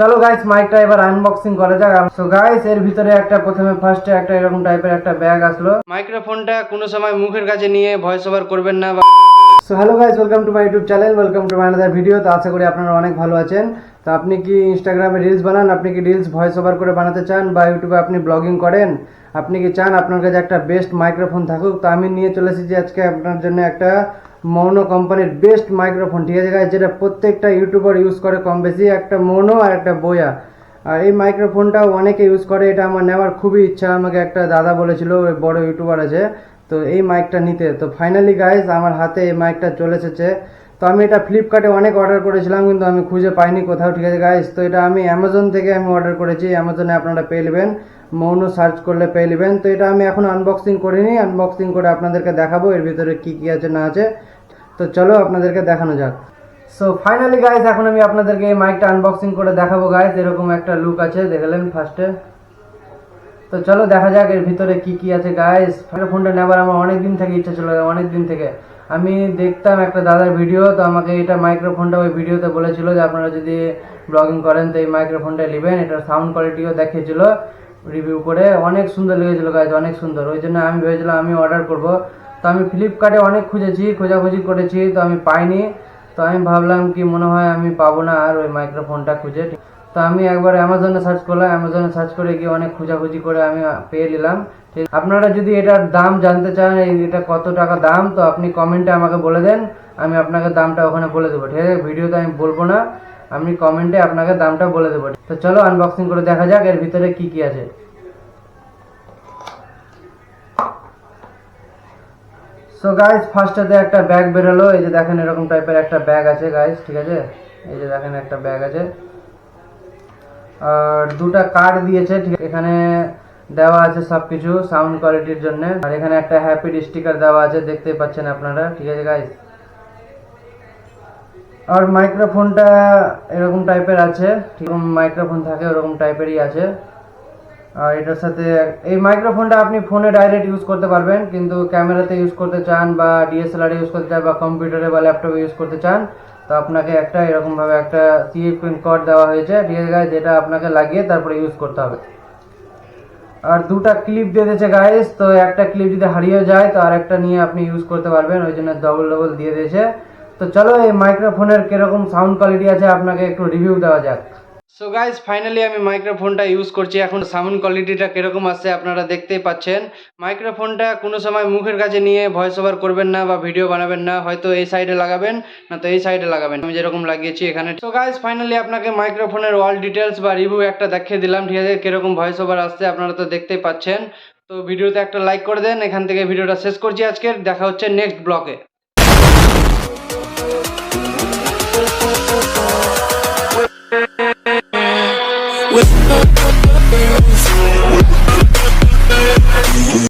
চলো গাইস মাইকটা এবার আনবক্সিং করা যাক। সো গাইস এর ভিতরে একটা প্রথমে ফার্স্টে একটা এরকম টাইপের একটা ব্যাগ আসলো। মাইক্রোফোনটা কোনো সময় মুখের কাছে নিয়ে ভয়েস ওভার করবেন না বা so hello guys welcome to my YouTube channel welcome to my another video তো আশা করি আপনারা অনেক ভালো আছেন। তো আপনি কি ইনস্টাগ্রামে রিলস বানান? আপনি কি রিলস ভয়েস ওভার করে বানাতে চান বা ইউটিউবে আপনি ব্লগিং করেন? আপনি কি চান আপনার কাছে একটা বেস্ট মাইক্রোফোন থাকুক? তো আমি নিয়ে চলে এসেছি আজকে আপনার জন্য একটা মৌনো কোম্পানির বেস্ট মাইক্রোফোন ঠিক আছে guys? যেটা প্রত্যেকটা ইউটিউবার ইউজ করে কম বেশি। একটা মৌনো আর একটা বয়া আর এই মাইক্রোফোনটা অনেকে ইউজ করে, এটা আমার নেওয়ার খুবই ইচ্ছা। আমাকে একটা দাদা বলেছিল বড় ইউটিউবার আছে, তো এই মাইকটা নিতে। তো ফাইনালি গাইজ আমার হাতে এই মাইকটা চলে এসেছে। তো আমি এটা ফ্লিপকার্টে অনেক অর্ডার করেছিলাম, কিন্তু আমি খুঁজে পাইনি কোথাও। ঠিক আছে গাইজ তো এটা আমি অ্যামাজন থেকে আমি অর্ডার করেছি। অ্যামাজনে আপনারা পেয়ে নেবেন। মৌন সার্চ করলে পেয়ে নেবেন। তো এটা আমি এখন আনবক্সিং করিনি। আনবক্সিং করে আপনাদেরকে দেখাবো, এর ভিতরে কী কী আছে না আছে। তো চলো আপনাদেরকে দেখানো যাক। সো ফাইনালি গাইজ এখন আমি আপনাদেরকে এই মাইকটা আনবক্সিং করে দেখাবো গাইজ এরকম একটা লুক আছে, দেখলেন ফার্স্টে তো চলো দেখা যাক এর ভিতরে কি কি আছে গাইস ফোনটা নেবার আমার অনেক দিন থেকে ইচ্ছা ছিল অনেক দিন থেকে। আমি দেখতাম একটা দাদার ভিডিও তো আমাকে এটা মাইক্রোফোনটা ওই ভিডিওতে বলেছিল যে আপনারা যদি ব্লগিং করেন, তো এই মাইক্রোফোনটা নেবেন। এটার সাউন্ড কোয়ালিটিও দেখিয়েছিল রিভিউ করে। অনেক সুন্দর লেগেছিল গাইজ অনেক সুন্দর। ওই জন্য আমি ভেবেছিলাম আমি অর্ডার করব। তো আমি ফ্লিপকার্টে অনেক খুঁজেছি, খোঁজাখুঁজি করেছি, তো আমি পাইনি। তো আমি ভাবলাম কি মনে হয় আমি পাবো না আর ওই মাইক্রোফোনটা খুঁজে। তো আমি একবার অ্যামাজনে সার্চ করলাম অ্যামাজনে সার্চ করে গিয়ে অনেক খোঁজাখুঁজি করে আমি পেয়ে নিলাম। ঠিক আপনারা যদি এটার দাম জানতে চান এটা কত টাকা দাম, তো আপনি কমেন্টে আমাকে বলে দেন, আমি আপনাকে দামটা ওখানে বলে দেবো, ঠিক আছে? ভিডিওতে আমি বলব না, আমি কমেন্টে আপনাকে দামটা বলে দেবো। তো চলো আনবক্সিং করে দেখা যাক, এর ভিতরে কি কি আছে। সো গাইস ফার্স্টেতে একটা ব্যাগ বেরোলো, এই যে দেখেন এরকম টাইপের একটা ব্যাগ আছে গাইস ঠিক আছে? এই যে দেখেন একটা ব্যাগ আছে। আর দুটা কার্ড দিয়েছে, ঠিক এখানে দেওয়া আছে সবকিছু সাউন্ড কোয়ালিটির জন্য। আর এখানে একটা হ্যাপি স্টিকার দেওয়া আছে, দেখতেই পাচ্ছেন আপনারা, ঠিক আছে গাইস আর মাইক্রোফোনটা এরকম টাইপের আছে, ঠিক মাইক্রোফোন থাকে, ওরকম টাইপেরই আছে। এটার সাথে এই মাইক্রোফোনটা আপনি ফোনে ডাইরেক্ট ইউজ করতে পারবেন, কিন্তু ক্যামেরাতে ইউজ করতে চান বা ডিএসএলআর ইউজ করতে চান বা কম্পিউটারে বা ল্যাপটপে ইউজ করতে চান, তো আপনাকে একটা এরকম ভাবে একটা সিএ পিন কোড দেওয়া হয়েছে আছে guys? যেটা আপনাকে লাগিয়ে তারপরে ইউজ করতে হবে আর দুটা ক্লিপ দিয়ে দিয়েছে গাইস তো একটা ক্লিপ যদি হারিয়ে যায়, তো আর একটা নিয়ে আপনি ইউজ করতে পারবেন, ওই জন্য ডবল ডবল দিয়ে দিয়েছে তো চলো এই মাইক্রোফোনের কীরকম সাউন্ড কোয়ালিটি আছে, আপনাকে একটু রিভিউ দেওয়া যাক সো গাইস ফাইনালি আমি মাইক্রোফোনটা ইউজ করছি। এখন সাউন্ড কোয়ালিটিটা কীরকম আসছে আপনারা দেখতেই পাচ্ছেন। মাইক্রোফোনটা কোনো সময় মুখের কাছে নিয়ে ভয়েস ওভার করবেন না বা ভিডিও বানাবেন না। হয়তো এই সাইডে লাগাবেন, না তো এই সাইডে লাগাবেন। আমি যেরকম লাগিয়েছি এখানে। সো গাইস ফাইনালি আপনাকে মাইক্রোফোনের অল ডিটেলস বা রিভিউ একটা দেখিয়ে দিলাম। ঠিক আছে, কীরকম ভয়েস ওভার আসছে আপনারা তো দেখতেই পাচ্ছেন। তো ভিডিওতে একটা লাইক করে দেন। এখান থেকে ভিডিওটা শেষ করছি আজকের। দেখা হচ্ছে নেক্সট ব্লকে with